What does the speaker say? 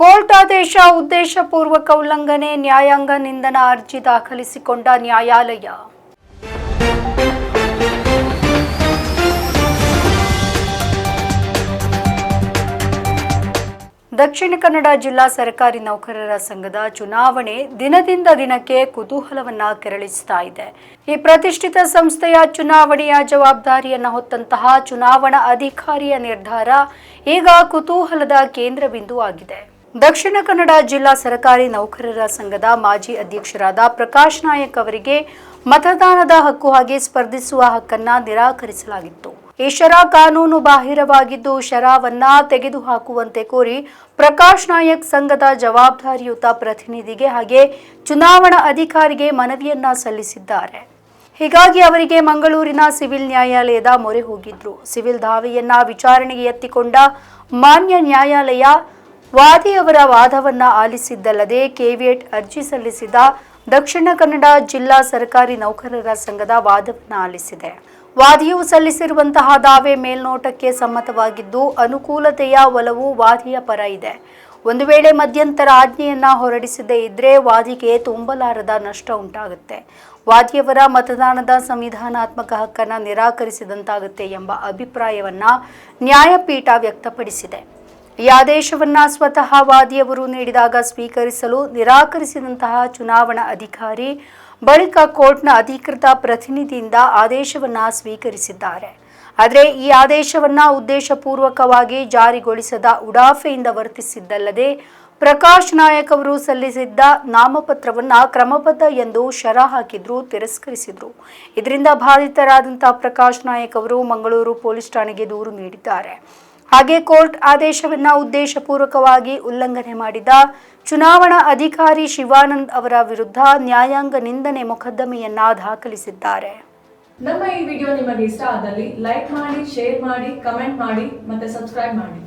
Court ಆದೇಶ ಉದ್ದೇಶಪೂರ್ವಕ ಉಲ್ಲಂಘನೆ, ನ್ಯಾಯಾಂಗ ನಿಂದನ ಅರ್ಜಿ ದಾಖಲಿಸಿಕೊಂಡ ನ್ಯಾಯಾಲಯ. ದಕ್ಷಿಣ ಕನ್ನಡ ಜಿಲ್ಲಾ ಸರ್ಕಾರಿ ನೌಕರರ ಸಂಘದ ಚುನಾವಣೆ ದಿನದಿಂದ ದಿನಕ್ಕೆ ಕುತೂಹಲವನ್ನ ಕೆರಳಿಸ್ತಾ ಇದೆ. ಈ ಪ್ರತಿಷ್ಠಿತ ಸಂಸ್ಥೆಯ ಚುನಾವಣೆಯ ಜವಾಬ್ದಾರಿಯನ್ನ ಹೊತ್ತಂತಹ ಚುನಾವಣಾ ಅಧಿಕಾರಿಯ ನಿರ್ಧಾರ ಈಗ ಕುತೂಹಲದ ಕೇಂದ್ರಬಿಂದು ಆಗಿದೆ ದಕ್ಷಿಣ ಕನ್ನಡ ಜಿಲ್ಲಾ ಸರಕಾರಿ ನೌಕರರ ಸಂಘದ ಮಾಜಿ ಅಧ್ಯಕ್ಷರಾದ ಪ್ರಕಾಶ್ ನಾಯಕ್ ಅವರಿಗೆ ಮತದಾನದ ಹಕ್ಕು ಹಾಗೆ ಸ್ಪರ್ಧಿಸುವ ಹಕ್ಕನ್ನ ನಿರಾಕರಿಸಲಾಗಿತ್ತು. ಈ ಶರ ಕಾನೂನು ಬಾಹಿರವಾಗಿದ್ದು ಶರಾವನ್ನ ತೆಗೆದುಹಾಕುವಂತೆ ಕೋರಿ ಪ್ರಕಾಶ್ ನಾಯಕ್ ಸಂಘದ ಜವಾಬ್ದಾರಿಯುತ ಪ್ರತಿನಿಧಿಗೆ ಹಾಗೆ ಚುನಾವಣಾ ಅಧಿಕಾರಿಗೆ ಮನವಿಯನ್ನ ಸಲ್ಲಿಸಿದ್ದಾರೆ. ಹೀಗಾಗಿ ಅವರಿಗೆ ಮಂಗಳೂರಿನ ಸಿವಿಲ್ ನ್ಯಾಯಾಲಯದ ಮೊರೆ ಹೋಗಿದ್ರು. ಸಿವಿಲ್ ದಾವೆಯನ್ನ ವಿಚಾರಣೆಗೆ ಎತ್ತಿಕೊಂಡ ಮಾನ್ಯ ನ್ಯಾಯಾಲಯ ವಾದಿಯವರ ವಾದವನ್ನ ಆಲಿಸಿದ್ದಲ್ಲದೆ ಕೆವಿಯಟ್ ಅರ್ಜಿ ಸಲ್ಲಿಸಿದ ದಕ್ಷಿಣ ಕನ್ನಡ ಜಿಲ್ಲಾ ಸರ್ಕಾರಿ ನೌಕರರ ಸಂಘದ ವಾದವನ್ನ ಆಲಿಸಿದೆ. ವಾದಿಯು ಸಲ್ಲಿಸಿರುವಂತಹ ದಾವೆ ಮೇಲ್ನೋಟಕ್ಕೆ ಸಮ್ಮತವಾಗಿದ್ದು ಅನುಕೂಲತೆಯ ಒಲವು ವಾದಿಯ ಪರ ಇದೆ. ಒಂದು ವೇಳೆ ಮಧ್ಯಂತರ ಆಜ್ಞೆಯನ್ನ ಹೊರಡಿಸದೇ ಇದ್ರೆ ವಾದಿಗೆ ತುಂಬಲಾರದ ನಷ್ಟ ಉಂಟಾಗುತ್ತೆ. ವಾದಿಯವರ ಮತದಾನದ ಸಂವಿಧಾನಾತ್ಮಕ ಹಕ್ಕನ್ನು ನಿರಾಕರಿಸಿದಂತಾಗುತ್ತೆ ಎಂಬ ಅಭಿಪ್ರಾಯವನ್ನ ನ್ಯಾಯಪೀಠ ವ್ಯಕ್ತಪಡಿಸಿದೆ. ಈ ಆದೇಶವನ್ನು ಸ್ವತಃ ವಾದಿಯವರು ನೀಡಿದಾಗ ಸ್ವೀಕರಿಸಲು ನಿರಾಕರಿಸಿದಂತಹ ಚುನಾವಣಾ ಅಧಿಕಾರಿ ಬಳಿಕ ಕೋರ್ಟ್ನ ಅಧಿಕೃತ ಪ್ರತಿನಿಧಿಯಿಂದ ಆದೇಶವನ್ನ ಸ್ವೀಕರಿಸಿದ್ದಾರೆ. ಆದರೆ ಈ ಆದೇಶವನ್ನ ಉದ್ದೇಶಪೂರ್ವಕವಾಗಿ ಜಾರಿಗೊಳಿಸದ ಉಡಾಫೆಯಿಂದ ವರ್ತಿಸಿದ್ದಲ್ಲದೆ ಪ್ರಕಾಶ್ ನಾಯಕ್ ಅವರು ಸಲ್ಲಿಸಿದ್ದ ನಾಮಪತ್ರವನ್ನ ಕ್ರಮಬದ್ಧ ಎಂದು ಶರ ಹಾಕಿದ್ರು, ತಿರಸ್ಕರಿಸಿದ್ರು. ಇದರಿಂದ ಬಾಧಿತರಾದಂತಹ ಪ್ರಕಾಶ್ ನಾಯಕ್ ಅವರು ಮಂಗಳೂರು ಪೊಲೀಸ್ ಠಾಣೆಗೆ ದೂರು ನೀಡಿದ್ದಾರೆ. ಹಾಗೆ ಕೋರ್ಟ್ ಆದೇಶವನ್ನ ಉದ್ದೇಶಪೂರ್ವಕವಾಗಿ ಉಲ್ಲಂಘನೆ ಮಾಡಿದ ಚುನಾವಣಾ ಅಧಿಕಾರಿ ಶಿವಾನಂದ್ ಅವರ ವಿರುದ್ಧ ನ್ಯಾಯಾಂಗ ನಿಂದನೆ ಮೊಕದ್ದಮೆಯನ್ನ ದಾಖಲಿಸಿದ್ದಾರೆ. ನಮ್ಮ ಈ ವಿಡಿಯೋ ನಿಮಗೆ ಇಷ್ಟ ಆದಲ್ಲಿ ಲೈಕ್ ಮಾಡಿ, ಶೇರ್ ಮಾಡಿ, ಕಮೆಂಟ್ ಮಾಡಿ ಮತ್ತೆ ಸಬ್ಸ್ಕ್ರೈಬ್ ಮಾಡಿ.